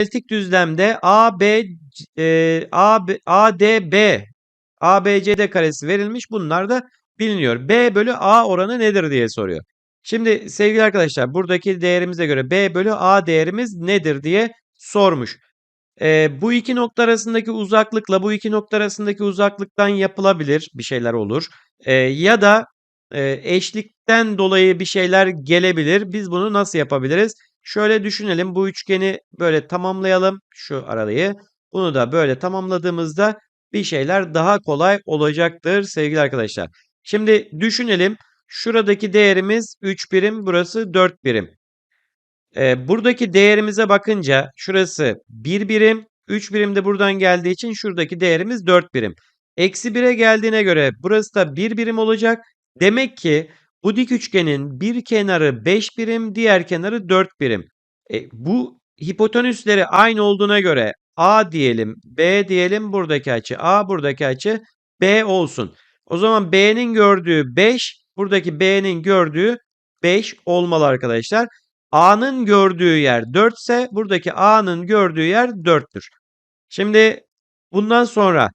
aritmetik düzlemde A, B, e, A, B, A, D, B, A, B, C, D karesi verilmiş. Bunlar da biliniyor. B bölü A oranı nedir diye soruyor. Şimdi sevgili arkadaşlar buradaki değerimize göre B bölü A değerimiz nedir diye sormuş. E, bu iki nokta arasındaki uzaklıkla bu iki nokta arasındaki uzaklıktan yapılabilir bir şeyler olur. E, ya da e, eşlikten dolayı bir şeyler gelebilir. Biz bunu nasıl yapabiliriz? Şöyle düşünelim. Bu üçgeni böyle tamamlayalım. Şu arayı. Bunu da böyle tamamladığımızda bir şeyler daha kolay olacaktır sevgili arkadaşlar. Şimdi düşünelim. Şuradaki değerimiz 3 birim. Burası 4 birim. Ee, buradaki değerimize bakınca şurası 1 birim. 3 birim de buradan geldiği için şuradaki değerimiz 4 birim. Eksi 1'e geldiğine göre burası da 1 birim olacak. Demek ki bu dik üçgenin bir kenarı 5 birim, diğer kenarı 4 birim. E, bu hipotenüsleri aynı olduğuna göre A diyelim, B diyelim, buradaki açı A, buradaki açı B olsun. O zaman B'nin gördüğü 5, buradaki B'nin gördüğü 5 olmalı arkadaşlar. A'nın gördüğü yer 4 ise buradaki A'nın gördüğü yer 4'tür. Şimdi bundan sonra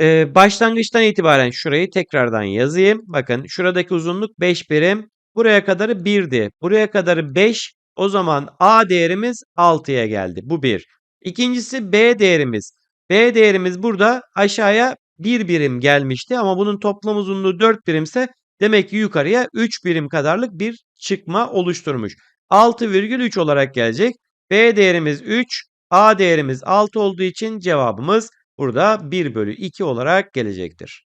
ee, başlangıçtan itibaren şurayı tekrardan yazayım. Bakın şuradaki uzunluk 5 birim. Buraya kadarı 1'di. Buraya kadarı 5. O zaman A değerimiz 6'ya geldi. Bu 1. İkincisi B değerimiz. B değerimiz burada aşağıya 1 birim gelmişti ama bunun toplam uzunluğu 4 birimse demek ki yukarıya 3 birim kadarlık bir çıkma oluşturmuş. 6,3 olarak gelecek. B değerimiz 3, A değerimiz 6 olduğu için cevabımız burada 1 bölü 2 olarak gelecektir.